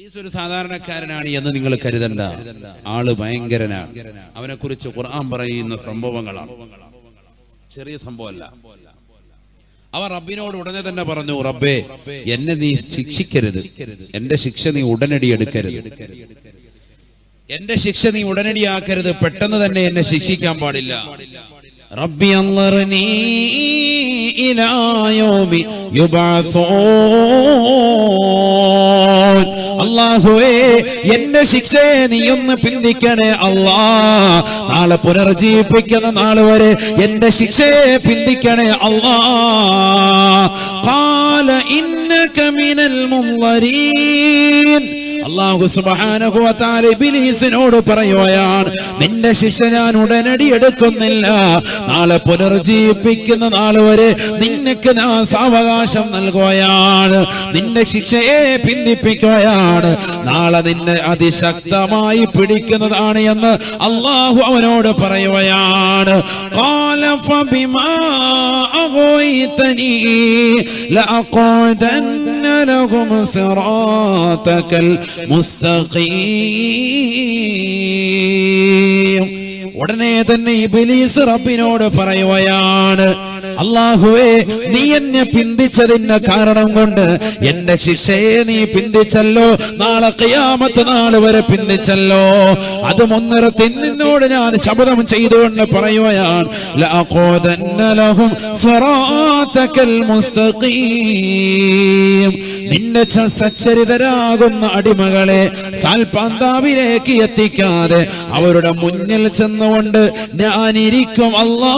ഇബ്ലീസ് ഒരു സാധാരണക്കാരനാണ് എന്ന് നിങ്ങൾ കരുതണ്ട. ആൾ ഭയങ്കരനാണ്. അവനെ കുറിച്ച് ഖുർആൻ പറയുന്ന സംഭവങ്ങളാണ്. ചെറിയ സംഭവമല്ല. അവ റബ്ബിനോട് ഉടനെ തന്നെ പറഞ്ഞു റബ്ബേ എന്നെ നീ ശിക്ഷിക്കരുത്. എന്റെ ശിക്ഷ നീ ഉടനടി എടുക്കരുത്. എന്റെ ശിക്ഷ നീ ഉടനടി ആക്കരുത്. പെട്ടെന്ന് തന്നെ എന്നെ ശിക്ഷിക്കാൻ പാടില്ല. റബ്ബി ഇലാ യൗമി അല്ലാഹുവേ എന്റെ ശിക്ഷയെ ഒന്ന് പിന്തിക്കണേ അള്ളാ. നാളെ പുനർജീവിപ്പിക്കുന്ന നാൾ വരെ എന്റെ ശിക്ഷയെ പിന്തിക്കണേ അള്ളാ. ഖാല ഇന്നക മിനൽ മുൻവരീൻ. അള്ളാഹു സുബ്ഹാനഹു വ തആല ഇബ്ലീസിനോട് പറയുകയാണ് നിന്റെ ശിക്ഷ ഞാൻ ഉടനടി എടുക്കുന്നില്ല നാളെ പുനർജീവിപ്പിക്കുന്ന നാൾ വരെ നിനക്ക് ഞാൻ സാവകാശം നൽകുകയാണ് നിന്റെ ശിക്ഷയെ പിന്തിപ്പിക്കുകയാണ് നാളെ നിന്നെ അതിശക്തമായി പിടിക്കുന്നതാണ് എന്ന് അള്ളാഹു അവനോട് പറയുകയാണ് قال فبما أغويتني لأقعدن لهم صراطك المستقيم ഉടനെ തന്നെ ഇബിലീസ് റബ്ബിനോട് പറയുകയാണ് അള്ളാഹുവേ നീ എന്നെ പിന്തിച്ചതിന് കാരണം കൊണ്ട് എന്റെ ശിക്ഷയെ നീ പിന്തിച്ചല്ലോ. നാളെ ഖിയാമത്ത് നാൾ വരെ പിന്തിച്ചല്ലോ. അത് മുന്നര നിന്നോട് ഞാൻ ശപഥം ചെയ്തുകൊണ്ട് പറയുകയാണ് നിന്റെ സച്ചരിതരാകുന്ന അടിമകളെ സാൽപാന്താവിലേക്ക് എത്തിക്കാതെ അവരുടെ മുന്നിൽ ചെന്നുകൊണ്ട് ഞാനിരിക്കും അല്ലാ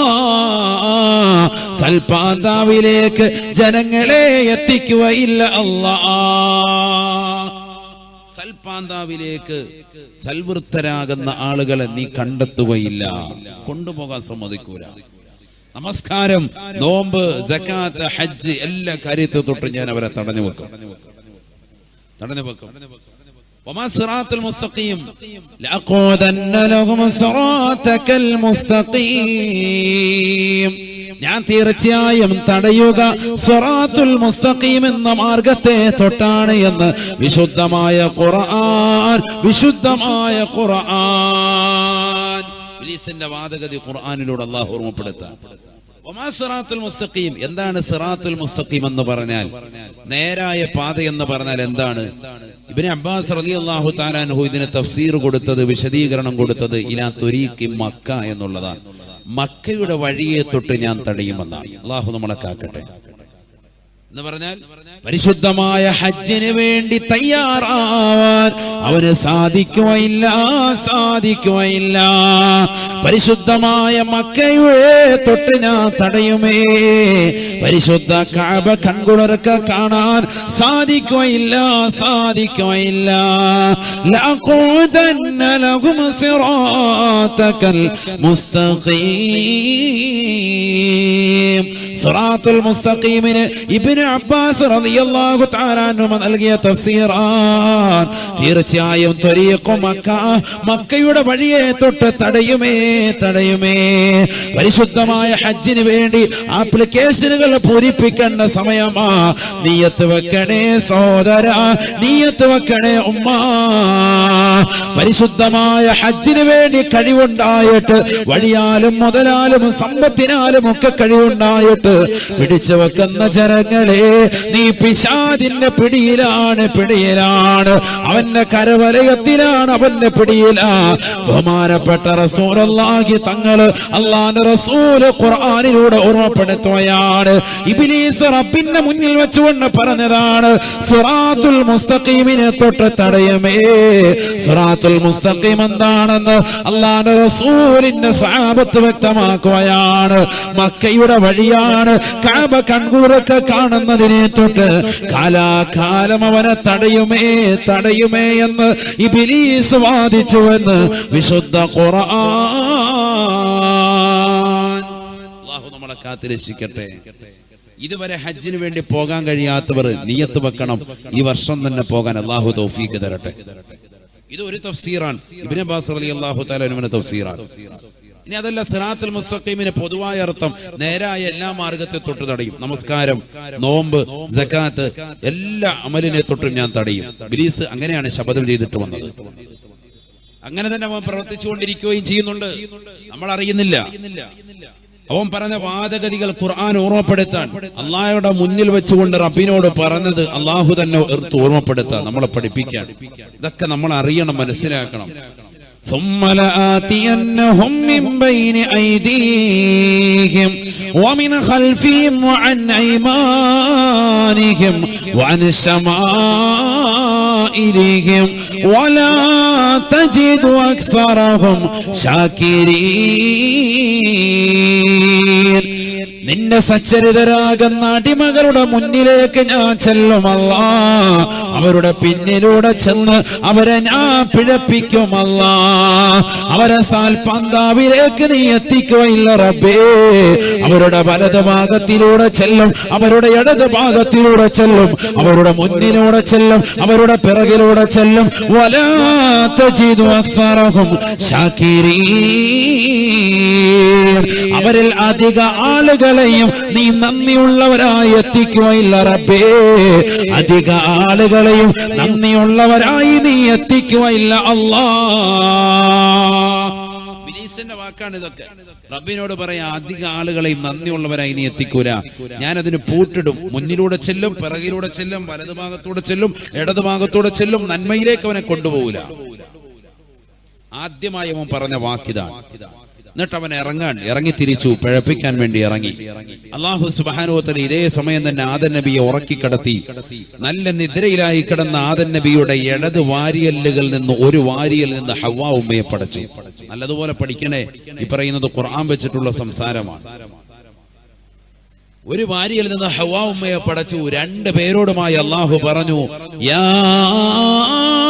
സൽപാന്താവിലേക്ക് ജനങ്ങളെ എത്തിക്കുകയില്ല അല്ലാ സൽപാന്താവിലേക്ക് സൽവൃത്തരാകുന്ന ആളുകളെ നീ കണ്ടെത്തുകയില്ല കൊണ്ടുപോകാൻ സമ്മതിക്കൂല നമസ്കാരം നോമ്പ് ജക്കാത്ത് ഹജ്ജ് എല്ലാ കാര്യത്തെ തൊട്ട് ഞാൻ അവരെ തടഞ്ഞു വെക്കും തടഞ്ഞു വെക്കും وما صراط المستقيم لأقودن لهم صراطك المستقيم ഞാൻ തീർച്ചയായും തടയുക സ്വറാത്തുൽ മുസ്തഖീം എന്ന മാർഗത്തെ തൊട്ടാണ് എന്ന് വിശുദ്ധമായ ഖുർആൻ വിശുദ്ധമായ ഖുർആൻ. ഇബ്ലീസിന്റെ വാദഗതി ഖുർആനിലൂടെ അള്ളാഹു സിറാത്തുൽ മുസ്തഖീം? എന്താണ് സിറാത്തുൽ മുസ്തഖീം എന്ന് പറഞ്ഞാൽ? നേരായ പാത എന്ന് പറഞ്ഞാൽ എന്താണ്? ഇബിന് അബ്ബാസ് റളിയല്ലാഹു താലാൻഹു ഇതിന് തഫ്സീർ കൊടുത്തത് വിശദീകരണം കൊടുത്തത് ഇലാ തുരീഖി മക്ക എന്നുള്ളതാണ്. മക്കയുടെ വഴിയെ തൊട്ട് ഞാൻ തടയുമെന്നാണ്. അള്ളാഹു നമ്മളെ കാക്കട്ടെ. എന്ന് പറഞ്ഞാൽ പരിശുദ്ധമായ ഹജ്ജിന് വേണ്ടി തയ്യാറാവാൻ അവന് സാധിക്കുകയില്ല സാധിക്കുകയില്ല പരിശുദ്ധമായ മക്കയുടെ തൊട്ട് ഞാൻ തടയുമേ. പരിശുദ്ധ കാബ കൺകുളർക്ക കാണാൻ സാധിക്കുകയില്ല സാധിക്കുകയില്ല സിറാത്തകൽ മുസ്തഖീം. സിറാത്തുൽ മുസ്തഖീമിന് ഇബ്നു അബ്ബാസ് റളിയല്ലാഹു തആല അൻഹു നൽകിയ തഫ്സീറാൻ. തീർച്ചയായും ത്വരീഖു മക്ക മക്കയുടെ വഴിയെ തൊട്ട് തടയുമേ തടയുമേ. പരിശുദ്ധമായ ഹജ്ജിന് വേണ്ടി ആപ്ലിക്കേഷനുകൾ പൂരിപ്പിക്കേണ്ട സമയമാ. നീയത്ത് വെക്കണേ സഹോദര നീയത്ത് വെക്കണേ ഉമ്മ. പരിശുദ്ധമായ ഹജ്ജിന് വേണ്ടി കഴിവുണ്ടായിട്ട് വഴിയാലും മുതലാലും സമ്പത്തിനാലും ഒക്കെ കഴിവുണ്ടായിട്ട് പിടിച്ചു വെക്കുന്ന ജനങ്ങളെ നീ പിശാദിന്റെ പിടിയിലാണ് പിടിയിലാണ്. അവന്റെ കരവലയത്തിലാണ് അവന്റെ പിടിയിലാ. ബഹുമാനപ്പെട്ട റസൂലി തങ്ങൾ അള്ളാന്റെ റസൂൽ ഖുർആനിലൂടെ ഓർമ്മപ്പെടുത്തുകയാണ്. ഇബിലീസ് റബ്ബിന്റെ മുന്നിൽ വെച്ചുകൊണ്ട് പറഞ്ഞതാണ് സുറാത്തുൽ മുസ്തഖീമിനെ തൊട്ട് തടയമേ സുറാത്തുൽ മുസ്തഖീം എന്താണെന്ന് അള്ളാന്റെ റസൂലിന്റെ സാപത്ത് വ്യക്തമാക്കുകയാണ്. മക്കയുടെ വഴിയാണ് കഅബ കൺകൂറൊക്കെ കാണുന്നതിനെ തൊട്ട് കാലാകാലം അവനെ തടയുമേ തടയുമേ എന്ന് ഇബിലീസ് വാദിച്ചുവെന്ന് വിശുദ്ധ ഖുർആൻ. അല്ലാഹു നമ്മളെ കാത്തിരക്ഷിക്കട്ടെ. ഇതുവരെ ഹജ്ജിന് വേണ്ടി പോകാൻ കഴിയാത്തവർ നിയത്ത് വെക്കണം. ഈ വർഷം തന്നെ പോകാൻ അള്ളാഹു തൗഫീക്ക് തരട്ടെ. ഇത് ഒരു തഫ്സീറാണ്. ഇബ്നു അബ്ബാസ് റളിയല്ലാഹു തആല അനുവിന്റെ തഫ്സീറാണ്. ഇനി അതല്ല സിറാത്തുൽ മുസ്തഖീമിന് പൊതുവായ അർത്ഥം നേരായ എല്ലാ മാർഗത്തെ തൊട്ട് തടയും. നമസ്കാരം നോമ്പ് ജക്കാത്ത് എല്ലാ അമലിനെ തൊട്ടും ഞാൻ തടയും. ബിലീസ് അങ്ങനെയാണ് ശപഥം ചെയ്തിട്ട് വന്നത്. അങ്ങനെ തന്നെ അവൻ പ്രവർത്തിച്ചുകൊണ്ടിരിക്കുകയും ചെയ്യുന്നുണ്ട്. നമ്മൾ അറിയുന്നില്ല. അവൻ പറഞ്ഞ വാദഗതികൾ ഖുർആൻ ഓർമ്മപ്പെടുത്താൻ അള്ളാഹയുടെ മുന്നിൽ വെച്ചുകൊണ്ട് റബ്ബിനോട് പറഞ്ഞത് അള്ളാഹു തന്നെ എടുത്ത് ഓർമ്മപ്പെടുത്താൻ നമ്മളെ പഠിപ്പിക്കാൻ ഇതൊക്കെ നമ്മൾ അറിയണം മനസ്സിലാക്കണം ثم لآتينهم من بين أيديهم ومن خلفهم وعن أيمانهم وعن شمائلهم ولا تجد أكثرهم شاكرين. നിന്റെ സച്ചരിതരാകുന്ന അടിമകളുടെ മുന്നിലേക്ക് ഞാൻ ചെല്ലുമല്ല അവരുടെ പിന്നിലൂടെ ചെന്ന് അവരെ ഞാൻ പിഴപ്പിക്കുമല്ല അവരെ സാൽപന്താവിലേക്ക് നീ എത്തിക്കുകയില്ല റബ്ബേ. അവരുടെ വലത് ഭാഗത്തിലൂടെ ചെല്ലും അവരുടെ ഇടത് ഭാഗത്തിലൂടെ ചെല്ലും അവരുടെ മുന്നിലൂടെ ചെല്ലും അവരുടെ പിറകിലൂടെ ചെല്ലും. അവരിൽ അധിക ആളുകളെയും നീ നന്ദിയുള്ളവരായി എത്തിക്കുകയില്ല റബ്ബേ. അധിക ആളുകളെയും നന്ദിയുള്ളവരായി നീ എത്തിക്കുകയില്ല അല്ലാ. വാക്കാണ് ഇതൊക്കെ. റബ്ബിനോട് പറയാ അധിക ആളുകളെയും നന്ദിയുള്ളവരായി നീ എത്തിക്കൂല. അതിന് പൂട്ടിടും. മുന്നിലൂടെ ചെല്ലും പിറകിലൂടെ ചെല്ലും വലതു ഭാഗത്തൂടെ ചെല്ലും ഇടതു ഭാഗത്തൂടെ ചെല്ലും നന്മയിലേക്ക് അവനെ കൊണ്ടുപോകൂല. ആദ്യമായി അവൻ പറഞ്ഞ വാക്കിതാണ്. എന്നിട്ട് അവൻ ഇറങ്ങാൻ ഇറങ്ങി തിരിച്ചു പിഴപ്പിക്കാൻ വേണ്ടി ഇറങ്ങി. അള്ളാഹു സുബാനുവത്തിന് ഇതേ സമയം തന്നെ ആദൻ നബിയെ ഉറക്കി കിടത്തി നല്ല നിദ്രയിലായി കിടന്ന ആദൻ നബിയുടെ ഇടത് വാരിയല്ലുകളിൽ നിന്ന് ഒരു വാരിയിൽ നിന്ന് ഹവ്വ ഉമ്മയെ പടച്ചു. നല്ലതുപോലെ പഠിക്കണേ. ഈ പറയുന്നത് ഖുർആൻ വെച്ചിട്ടുള്ള സംസാരമാണ്. ഒരു വാരിയിൽ നിന്ന് ഹവ്വ ഉമ്മയെ പടച്ചു. രണ്ടു പേരോടുമായി അള്ളാഹു പറഞ്ഞു يا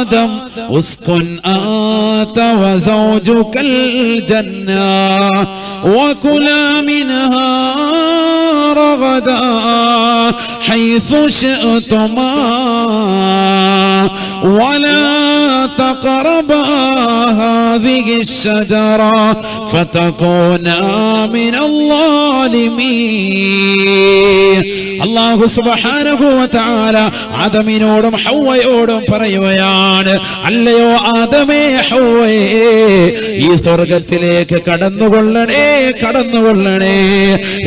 آدم اسكن أنت وزوجك الجنة وكلا منها رغدا حيث شئتما. ولا تقربا هذه الشجرة فتكونا من الظالمين അള്ളാഹു സുബ്ഹാനഹു വ തആല ആദമിനോടും ഹവ്വയോടും പറയുകയാണ് അല്ലയോ ആദമേ ഹവ്വയേ ഈ സ്വർഗത്തിലേക്ക് കടന്നുകൊള്ളണേ കടന്നുകൊള്ളണേ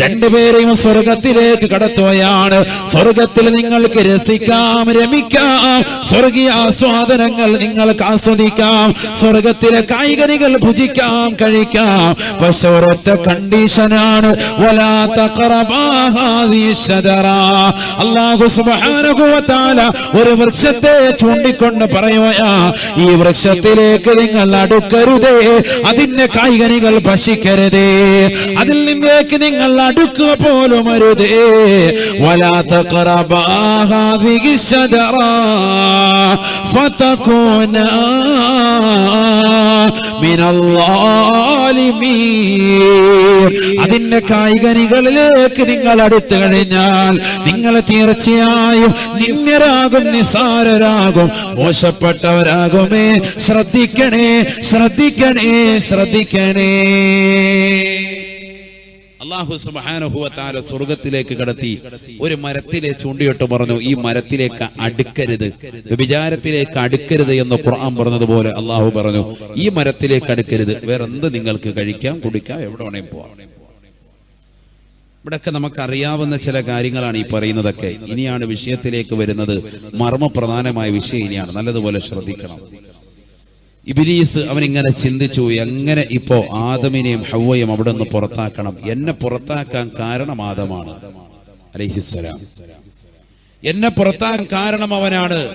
രണ്ടുപേരെയും സ്വർഗത്തിലേക്ക് കടത്തുകയാണ് സ്വർഗത്തിൽ നിങ്ങൾക്ക് രസിക്കാം രമിക്കാം സ്വർഗീയ ആസ്വാദനങ്ങൾ നിങ്ങൾക്ക് ആസ്വദിക്കാം. സ്വർഗത്തിലെ കായികനികൾ ഭുജിക്കാം കഴിക്കാം. പക്ഷെ ഒരൊറ്റ കണ്ടീഷനാണ്. ഒരു വൃക്ഷത്തെ ചൂണ്ടിക്കൊണ്ട് പറയുകയാ ഈ വൃക്ഷത്തിലേക്ക് നിങ്ങൾ അടുക്കരുതേ. അതിന്റെ കായികനികൾ ഭക്ഷിക്കരുതേ. അതിൽ നിന്നേക്ക് നിങ്ങൾ അടുക്കുക പോലും അരുതേ. വലാത്ത അതിന്റെ കായികനികളിലേക്ക് നിങ്ങൾ അടുത്തു കഴിഞ്ഞാൽ നിങ്ങൾ തീർച്ചയായും നിങ്ങരാകും നിസാരരാകും മോശപ്പെട്ടവരാകുമേ. ശ്രദ്ധിക്കണേ ശ്രദ്ധിക്കണേ ശ്രദ്ധിക്കണേ. അള്ളാഹു സുബാനുഭവത്താല സ്വർഗത്തിലേക്ക് കടത്തി ഒരു മരത്തിലെ ചൂണ്ടിയിട്ട് പറഞ്ഞു ഈ മരത്തിലേക്ക് അടുക്കരുത് വിചാരത്തിലേക്ക് അടുക്കരുത് എന്ന് ഖുർആൻ പറഞ്ഞതുപോലെ അള്ളാഹു പറഞ്ഞു ഈ മരത്തിലേക്ക് അടുക്കരുത് വേറെ എന്ത് നിങ്ങൾക്ക് കഴിക്കാം കുടിക്കാം എവിടെ വേണേലും പോവാം. ഇവിടെയൊക്കെ നമുക്ക് അറിയാവുന്ന ചില കാര്യങ്ങളാണ് ഈ പറയുന്നതൊക്കെ. ഇനിയാണ് വിഷയത്തിലേക്ക് വരുന്നത് മർമ്മപ്രധാനമായ വിഷയം ഇനിയാണ്. നല്ലതുപോലെ ശ്രദ്ധിക്കണം. ഇബിലീസ് അവനിങ്ങനെ ചിന്തിച്ചു എങ്ങനെ ഇപ്പോ ആദമിനെയും ഹൗവയും അവിടെ നിന്ന് പുറത്താക്കണം? എന്നെ പുറത്താക്കാൻ കാരണം ആദമാണ്. അലഹിസ്സലാം. എന്നെ പുറത്താക്കാൻ കാരണം അവനാണ്.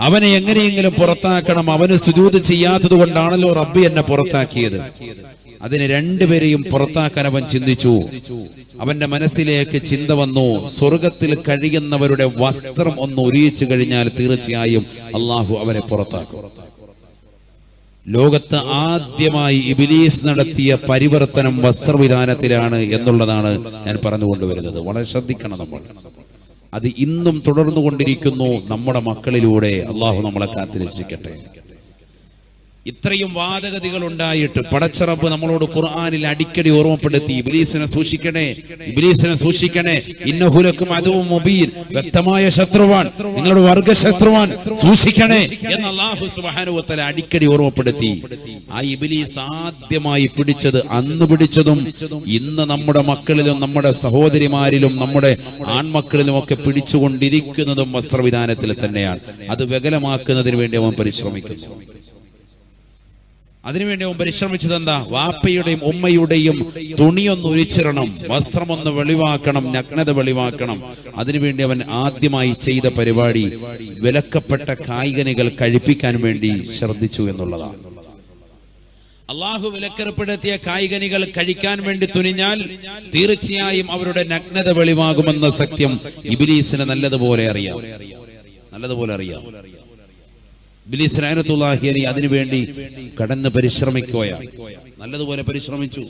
അവനെ എങ്ങനെയെങ്കിലും പുറത്താക്കണം. അവന് സുജൂത് ചെയ്യാത്തത് കൊണ്ടാണല്ലോ റബ്ബി എന്നെ പുറത്താക്കിയത്. അതിന് രണ്ടുപേരെയും പുറത്താക്കാൻ അവൻ ചിന്തിച്ചു. അവന്റെ മനസ്സിലേക്ക് ചിന്ത വന്നു. സ്വർഗത്തിൽ കഴിയുന്നവരുടെ വസ്ത്രം ഒന്ന് ഒരിയിച്ചു കഴിഞ്ഞാൽ തീർച്ചയായും അള്ളാഹു അവനെ പുറത്താക്കും. ലോകത്ത് ആദ്യമായി ഇബിലീസ് നടത്തിയ പരിവർത്തനം വസ്ത്രവിധാനത്തിലാണ് എന്നുള്ളതാണ് ഞാൻ പറഞ്ഞുകൊണ്ടുവരുന്നത്. വളരെ ശ്രദ്ധിക്കണം നമ്മൾ. അത് ഇന്നും തുടർന്നുകൊണ്ടിരിക്കുന്നു നമ്മുടെ മക്കളിലൂടെ. അള്ളാഹു നമ്മളെ കാത്തിരക്ഷിക്കട്ടെ. ഇത്രയും വാദഗതികൾ ഉണ്ടായിട്ട് പടച്ചറപ്പ് നമ്മളോട് ഖുർആാനിൽ അടിക്കടി ഓർമ്മപ്പെടുത്തി. ഇബിലീസിനെ സൂക്ഷിക്കണേ ഇബിലീസിനെ സൂക്ഷിക്കണേ. ഇന്നഹുലക്കും അതും മുബീൻ വ്യക്തമായ ശത്രുവാൻ നിങ്ങളുടെ വർഗ ശത്രുവാൻ സൂക്ഷിക്കണേ എന്ന് അള്ളാഹു സുബാനുവത്തല അടിക്കടി ഓർമ്മപ്പെടുത്തി. ആ ഇബിലീസ് ആദ്യമായി പിടിച്ചത് അന്ന് പിടിച്ചതും ഇന്ന് നമ്മുടെ മക്കളിലും നമ്മുടെ സഹോദരിമാരിലും നമ്മുടെ ആൺമക്കളിലും ഒക്കെ പിടിച്ചുകൊണ്ടിരിക്കുന്നതും വസ്ത്രവിധാനത്തിൽ തന്നെയാണ്. അത് വികലമാക്കുന്നതിന് വേണ്ടി അവൻ പരിശ്രമിക്കുന്നു. അതിനുവേണ്ടി അവൻ പരിശ്രമിച്ചത് എന്താ? വാപ്പയുടെയും ഉമ്മയുടെയും തുണിയൊന്ന് ഉരിച്ചിടണം വസ്ത്രമൊന്ന് വെളിവാക്കണം നഗ്നത വെളിവാക്കണം. അതിനുവേണ്ടി അവൻ ആദ്യമായി ചെയ്ത പരിപാടി വിലക്കപ്പെട്ട കായികനികൾ കഴിപ്പിക്കാൻ വേണ്ടി ശ്രദ്ധിച്ചു എന്നുള്ളതാണ്. അള്ളാഹു വിലക്കേർപ്പെടുത്തിയ കായികനികൾ കഴിക്കാൻ വേണ്ടി തുനിഞ്ഞാൽ തീർച്ചയായും അവരുടെ നഗ്നത വെളിവാകുമെന്ന സത്യം ഇബിലീസിന് നല്ലതുപോലെ അറിയാം. നല്ലതുപോലെ അറിയാം. ബിലീസ് റഹ്മത്തുള്ളാഹി അലി അതിനുവേണ്ടി കടന്ന് പരിശ്രമിക്കുകയാണ്. നല്ലതുപോലെ പരിശ്രമിച്ചു.